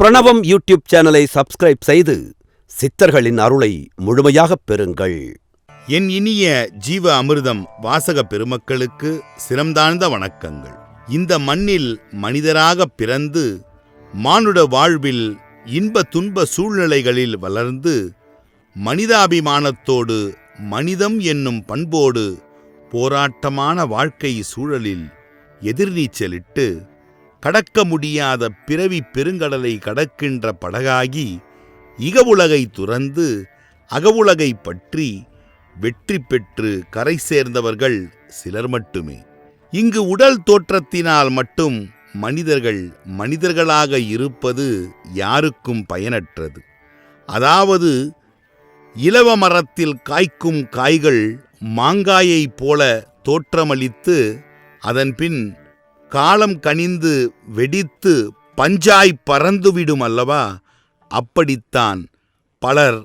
பிரணவம் யூடியூப் சேனலை சப்ஸ்கிரைப் செய்து சித்தர்களின் அருளை முழுமையாகப் பெறுங்கள். என் இனிய ஜீவ அமிர்தம் வாசக பெருமக்களுக்கு சிரம்தாழ்ந்த வணக்கங்கள். இந்த மண்ணில் மனிதராக பிறந்து மானுட வாழ்வில் இன்ப துன்ப சூழ்நிலைகளில் வளர்ந்து மனிதாபிமானத்தோடு மனிதம் என்னும் பண்போடு போராட்டமான வாழ்க்கை சூழலில் எதிர்நீச்சலிட்டு கடக்க முடியாத பிறவி பெருங்கடலை கடக்கின்ற படகாகி இகவுலகை துறந்து அகவுலகை பற்றி வெற்றி பெற்று கரை சேர்ந்தவர்கள் சிலர் மட்டுமே. இங்கு உடல் தோற்றத்தினால் மட்டும் மனிதர்கள் மனிதர்களாக இருப்பது யாருக்கும் பயனற்றது. அதாவது இலவ மரத்தில் காய்க்கும் காய்கள் மாங்காயைப் போல தோற்றமளித்து அதன்பின் காலம் கனிந்து வெடித்து பஞ்சாய் பறந்துவிடும் அல்லவா? அப்படித்தான் பலர்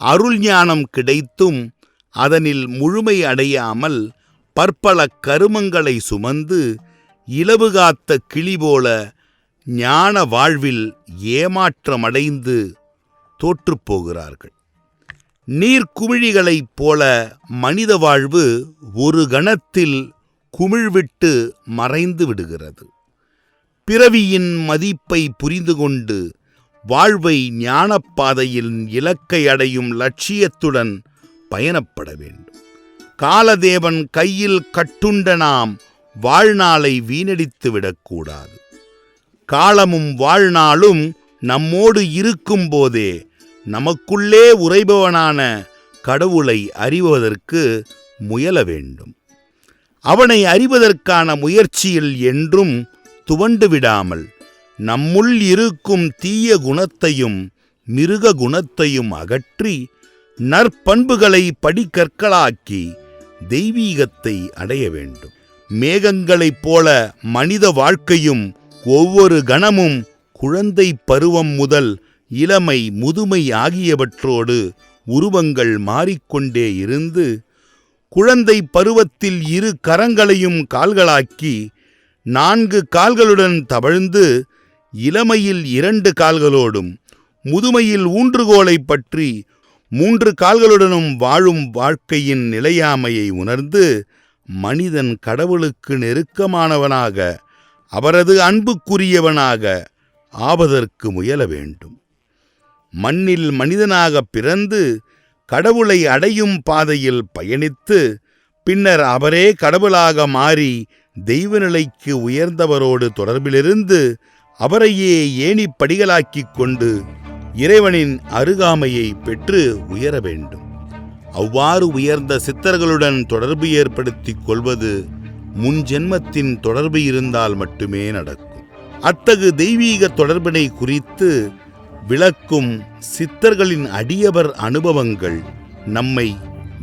அருள் ஞானம் கிடைத்தும் அதனில் முழுமை அடையாமல் பற்பல கருமங்களை சுமந்து இலவுகாத்த கிளி போல ஞான வாழ்வில் ஏமாற்றமடைந்து தோற்றுப்போகிறார்கள் நீர்க்குமிழிகளைப் போல மனித வாழ்வு ஒரு கணத்தில் குமிழ்விட்டு மறைந்து விடுகிறது. பிறவியின் மதிப்பை புரிந்து கொண்டு வாழ்வை ஞானப்பாதையில் இலக்கை அடையும் லட்சியத்துடன் பயணப்பட வேண்டும். காலதேவன் கையில் கட்டுண்ட நாம் வாழ்நாளை வீணடித்து விடக்கூடாது. காலமும் வாழ்நாளும் நம்மோடு இருக்கும்போதே நமக்குள்ளே உறைபவனான கடவுளை அறிவதற்கு முயல வேண்டும். அவனை அறிவதற்கான முயற்சியில் என்றும் துவண்டு விடாமல் நம்முள் இருக்கும் தீய குணத்தையும் மிருக குணத்தையும் அகற்றி நற்பண்புகளை படிக்கற்களாக்கி தெய்வீகத்தை அடைய வேண்டும். மேகங்களைப் போல மனித வாழ்க்கையும் ஒவ்வொரு கணமும் குழந்தை பருவம் முதல் இளமை முதுமை ஆகியவற்றோடு உருவங்கள் மாறிக்கொண்டே இருந்து குழந்தை பருவத்தில் இரு கரங்களையும் கால்களாக்கி நான்கு கால்களுடன் தவழ்ந்து இளமையில் இரண்டு கால்களோடும் முதுமையில் ஊன்றுகோலை பற்றி மூன்று கால்களுடனும் வாழும் வாழ்க்கையின் நிலையாமையை உணர்ந்து மனிதன் கடவுளுக்கு நெருக்கமானவனாக அவரது அன்புக்குரியவனாக ஆவதற்கு முயல வேண்டும். மண்ணில் மனிதனாக பிறந்து கடவுளை அடையும் பாதையில் பயணித்து பின்னர் அவரே கடவுளாக மாறி தெய்வநிலைக்கு உயர்ந்தவரோடு தொடர்பிலிருந்து அவரையே ஏணி படிகளாக்கிக் கொண்டு இறைவனின் அருகாமையை பெற்று உயர வேண்டும். அவ்வாறு உயர்ந்த சித்தர்களுடன் தொடர்பு ஏற்படுத்திக் கொள்வது முன் ஜென்மத்தின் தொடர்பு இருந்தால் மட்டுமே நடக்கும். அத்தகு தெய்வீக தொடர்பினை குறித்து விளக்கும் சித்தர்களின் அடியவர் அனுபவங்கள் நம்மை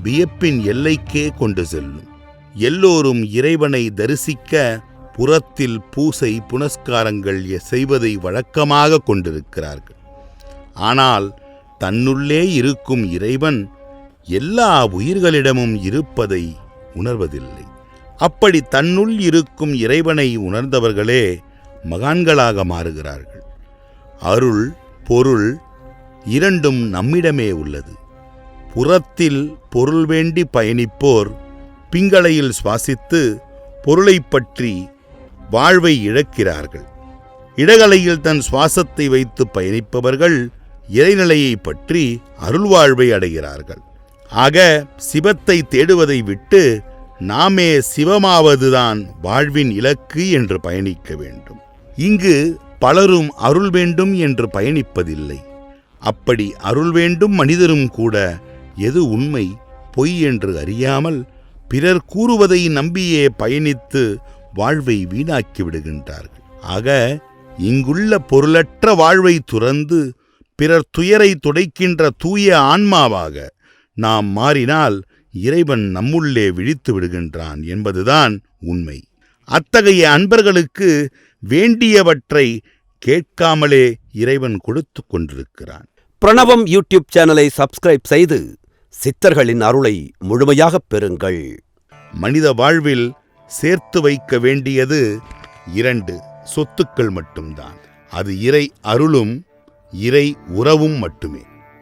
வியப்பின் எல்லைக்கே கொண்டு செல்லும். எல்லோரும் இறைவனை தரிசிக்க புறத்தில் பூசை புனஸ்காரங்கள் செய்வதை வழக்கமாக கொண்டிருக்கிறார்கள். ஆனால் தன்னுள்ளே இருக்கும் இறைவன் எல்லா உயிர்களிடமும் இருப்பதை உணர்வதில்லை. அப்படி தன்னுள் இருக்கும் இறைவனை உணர்ந்தவர்களே மகான்களாக மாறுகிறார்கள். அருள் பொருள் இரண்டும் நம்மிடமே உள்ளது. புறத்தில் பொருள் வேண்டி பயணிப்போர் பிங்களையில் சுவாசித்து பொருளைப் பற்றி வாழ்வை இழக்கிறார்கள். இடகலையில் தன் சுவாசத்தை வைத்து பயணிப்பவர்கள் இறைநிலையை பற்றி அருள்வாழ்வை அடைகிறார்கள். ஆக சிவத்தை தேடுவதை விட்டு நாமே சிவமாவதுதான் வாழ்வின் இலக்கு என்று பயணிக்க வேண்டும். இங்கு பலரும் அருள் வேண்டும் என்று பயணிப்பதில்லை. அப்படி அருள் வேண்டும் மனிதரும் கூட எது உண்மை? பொய் என்று அறியாமல் பிறர் கூறுவதை நம்பியே பயணித்து வாழ்வை வீணாக்கி விடுகின்றார்கள். ஆக இங்குள்ள பொருளற்ற வாழ்வை துறந்து பிறர் துயரை துடைக்கின்ற தூய ஆன்மாவாக நாம் மாறினால் இறைவன் நம்முள்ளே விழித்து விடுகின்றான் என்பதுதான் உண்மை. அத்தகைய அன்பர்களுக்கு வேண்டியவற்றை கேட்காமலே இறைவன் கொடுத்து கொண்டிருக்கிறான். பிரணவம் யூடியூப் சேனலை சப்ஸ்கிரைப் செய்து சித்தர்களின் அருளை முழுமையாகப் பெறுங்கள். மனித வாழ்வில் சேர்த்து வைக்க வேண்டியது இரண்டு சொத்துக்கள் மட்டும்தான். அது இறை அருளும் இறை உறவும் மட்டுமே.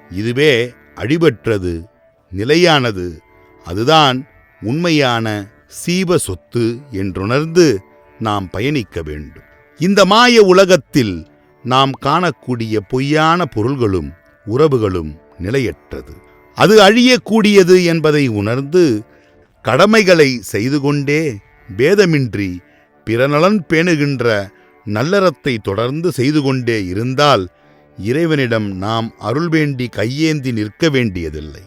இதுவே அடிபற்றது நிலையானது. அதுதான் உண்மையான சீவ சொத்து என்றுணர்ந்து நாம் பயணிக்க வேண்டும். இந்த மாய உலகத்தில் நாம் காணக்கூடிய பொய்யான பொருள்களும் உறவுகளும் நிலையற்றது. அது அழியக்கூடியது என்பதை உணர்ந்து கடமைகளை செய்து கொண்டே பேதமின்றி பிறநலன் பேணுகின்ற நல்லறத்தை தொடர்ந்து செய்து கொண்டே இருந்தால் இறைவனிடம் நாம் அருள் வேண்டி கையேந்தி நிற்க வேண்டியதில்லை.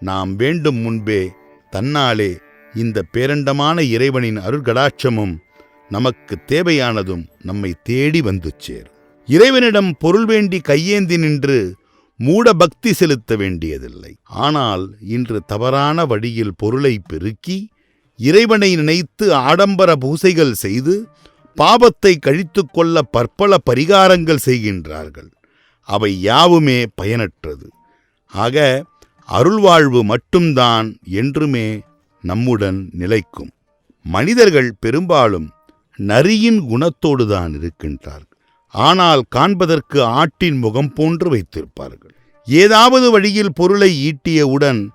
நாம் வேண்டும் முன்பே தன்னாலே இந்த பேரண்டமான இறைவனின் அருள்கடாட்சமும் நமக்கு தேவையானதும் நம்மை தேடி வந்து சேரும் இறைவனிடம் பொருள் வேண்டி கையேந்தி நின்று மூட பக்தி செலுத்த வேண்டியதில்லை. ஆனால் இன்று தவறான வழியில் பொருளை பெருக்கி இறைவனை நினைத்து ஆடம்பர பூசைகள் செய்து பாபத்தை கழித்துக்கொள்ள பற்பல பரிகாரங்கள் செய்கின்றார்கள். அவை யாவுமே பயனற்றது. ஆக அருள்வாழ்வு மட்டும்தான் என்றுமே நம்முடன் நிலைக்கும். மனிதர்கள் பெரும்பாலும் நரியின் குணத்தோடுதான் இருக்கின்றார்கள். ஆனால் காண்பதற்கு ஆட்டின் முகம் போன்று வைத்திருப்பார்கள். ஏதாவது வழியில் பொருளை ஈட்டியவுடன்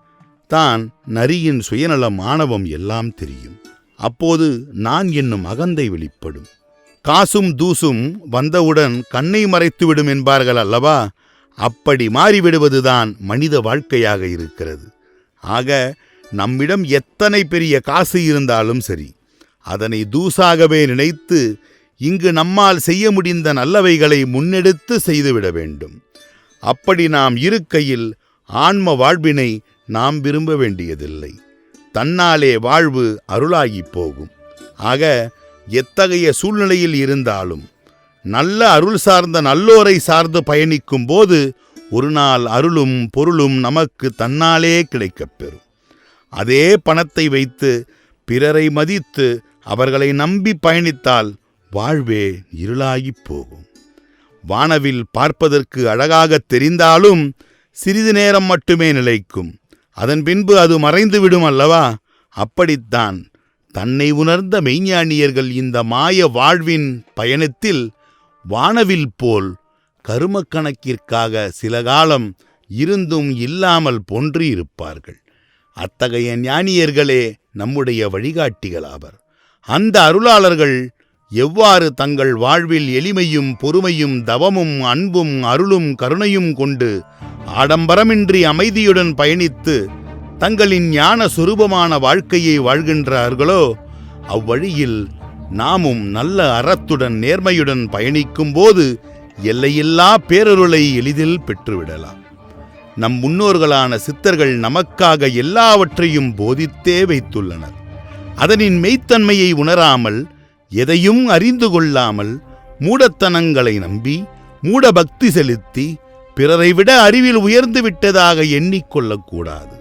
தான் நரியின் சுயநலம் ஆணவம் எல்லாம் தெரியும். அப்போது நான் என்னும் அகந்தை வெளிப்படும். காசும் தூசும் வந்தவுடன் கண்ணை மறைத்துவிடும் என்பார்கள் அல்லவா? அப்படி மாறிவிடுவதுதான் மனித வாழ்க்கையாக இருக்கிறது. ஆக நம்மிடம் எத்தனை பெரிய காசு இருந்தாலும் சரி அதனை தூசாகவே நினைத்து இங்கு நம்மால் செய்ய முடிந்த நல்லவைகளை முன்னெடுத்து செய்துவிட வேண்டும். அப்படி நாம் இருக்கையில் ஆன்ம வாழ்வினை நாம் விரும்ப வேண்டியதில்லை. தன்னாலே வாழ்வு அருளாகிப் போகும். ஆக எத்தகைய சூழ்நிலையில் இருந்தாலும் நல்ல அருள் சார்ந்த நல்லோரை சார்ந்து பயணிக்கும் போது ஒரு நாள் அருளும் பொருளும் நமக்கு தன்னாலே கிடைக்கப் பெறும். அதே பணத்தை வைத்து பிறரை மதித்து அவர்களை நம்பி பயணித்தால் வாழ்வே இருளாகிப் போகும். வானவில் பார்ப்பதற்கு அழகாகத் தெரிந்தாலும் சிறிது நேரம் மட்டுமே நிலைக்கும். அதன் பின்பு அது மறைந்துவிடும் அல்லவா? அப்படித்தான் தன்னை உணர்ந்த மெய்ஞானியர்கள் இந்த மாய வாழ்வின் பயணத்தில் வானவில் போல் கருமக் கணக்கிற்காக சில காலம் இருந்தும் இல்லாமல் போன்று இருப்பார்கள் அத்தகைய ஞானியர்களே நம்முடைய வழிகாட்டிகளாவர். அந்த அருளாளர்கள் எவ்வாறு தங்கள் வாழ்வில் எளிமையும் பொறுமையும் தவமும் அன்பும் அருளும் கருணையும் கொண்டு ஆடம்பரமின்றி அமைதியுடன் பயணித்து தங்களின் ஞான சுரூபமான வாழ்க்கையை வாழ்கின்றார்களோ அவ்வழியில் நாமும் நல்ல அறத்துடன் நேர்மையுடன் பயணிக்கும்போது எல்லையில்லா பேரருளை எளிதில் பெற்றுவிடலாம். நம் முன்னோர்களான சித்தர்கள் நமக்காக எல்லாவற்றையும் போதித்தே வைத்துள்ளனர். அதனின் மெய்த்தன்மையை உணராமல் எதையும் அறிந்து கொள்ளாமல் மூடத்தனங்களை நம்பி மூட பக்தி செலுத்தி பிறரை விட அறிவில் உயர்ந்து விட்டதாக எண்ணிக்கொள்ளக்கூடாது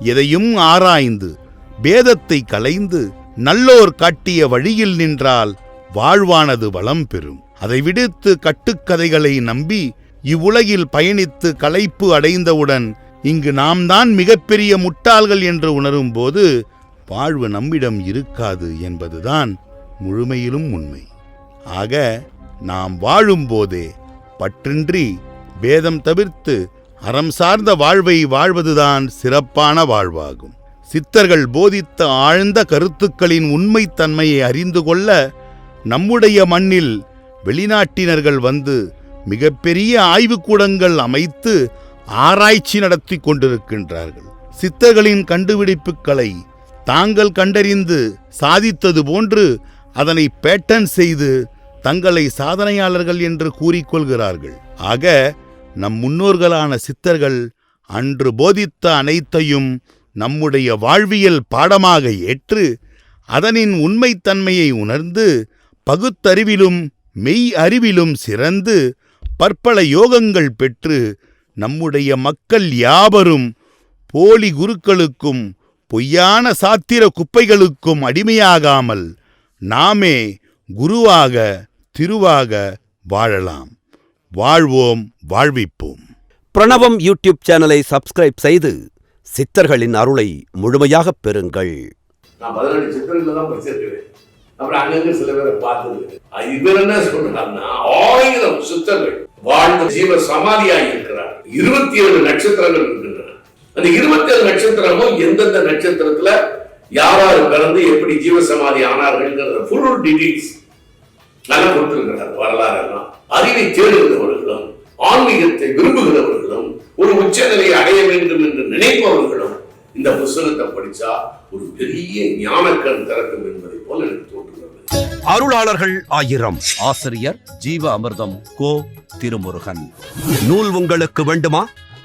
எதையும் ஆராய்ந்து பேதத்தை கலைந்து நல்லோர் காட்டிய வழியில் நின்றால் வாழ்வானது வளம் பெறும். அதை விடுத்து கட்டுக்கதைகளை நம்பி இவ்வுலகில் பயணித்து களைப்பு அடைந்தவுடன் இங்கு நாம் தான் மிகப்பெரிய முட்டாள்கள் என்று உணரும்போது வாழ்வு நம்மிடம் இருக்காது என்பதுதான் முழுமையிலும் உண்மை. ஆக நாம் வாழும்போதே பற்றின்றி பேதம் தவிர்த்து அறம் சார்ந்த வாழ்வை வாழ்வதுதான் சிறப்பான வாழ்வாகும். சித்தர்கள் போதித்த ஆழ்ந்த கருத்துக்களின் உண்மைத்தன்மையை அறிந்து கொள்ள நம்முடைய மண்ணில் வெளிநாட்டினர்கள் வந்து மிகப்பெரிய ஆய்வுக்கூடங்கள் அமைத்து ஆராய்ச்சி நடத்தி கொண்டிருக்கின்றார்கள். சித்தர்களின் கண்டுபிடிப்புகளை தாங்கள் கண்டறிந்து சாதித்தது போன்று அதனை பேட்டன் செய்து தங்களை சாதனையாளர்கள் என்று கூறிக்கொள்கிறார்கள். ஆக நம் முன்னோர்களான சித்தர்கள் அன்று போதித்த அனைத்தையும் நம்முடைய வாழ்வியல் பாடமாக ஏற்று அதனின் உண்மைத்தன்மையை உணர்ந்து பகுத்தறிவிலும் மெய் அறிவிலும் சிறந்து பற்பல யோகங்கள் பெற்று நம்முடைய மக்கள் யாவரும் போலி குருக்களுக்கும் பொய்யான சாத்திர குப்பைகளுக்கும் அடிமையாகாமல் நாமே குருவாக திருவாக வாழலாம். வாழ்வோம் வாழ்விப்போம். பிரணவம் யூடியூப் சேனலை சப்ஸ்கிரைப் செய்து சித்தர்களின் அருளை முழுமையாகப் பெறுங்கள். நான் பதினெட்டு சித்திரங்களை தான் படிச்சிருக்கிறேன். அப்புறம் அங்கங்க சில பேரை பார்த்தது இவர் என்ன சொல்றாருன்னா ஆயிரம் சித்தர்கள் வாழ்ந்த ஜீவ சமாதியாகி இருக்கிறார் இருபத்தி ஏழு நட்சத்திரங்கள் அந்த இருபத்தி ஏழு நட்சத்திரமும் எந்தெந்த நட்சத்திரத்துல யாராரு பிறந்து எப்படி ஜீவசமாதி ஆனார்கள்ங்கிறத ஃபுல் டீடைல்ஸ் நல்லா கொடுத்திருக்கிறார் வரலாறு எல்லாம் அறிவை தேடுகிறவர்களும் ஆன்மீகத்தை விரும்புகிறவர்களும் ஒரு உச்சநிலையை அடைய வேண்டும் என்று நினைப்பவர்களும் இந்த புஸ்தகத்தை படிச்சா ஒரு பெரிய ஞானக்கண் திறக்கும் என்பதை போல எனக்கு தோன்றுகிறது. அருளாளர்கள் ஆயிரம். ஆசிரியர் ஜீவ அமிர்தம் கோ திருமுருகன். நூல் உங்களுக்கு வேண்டுமா?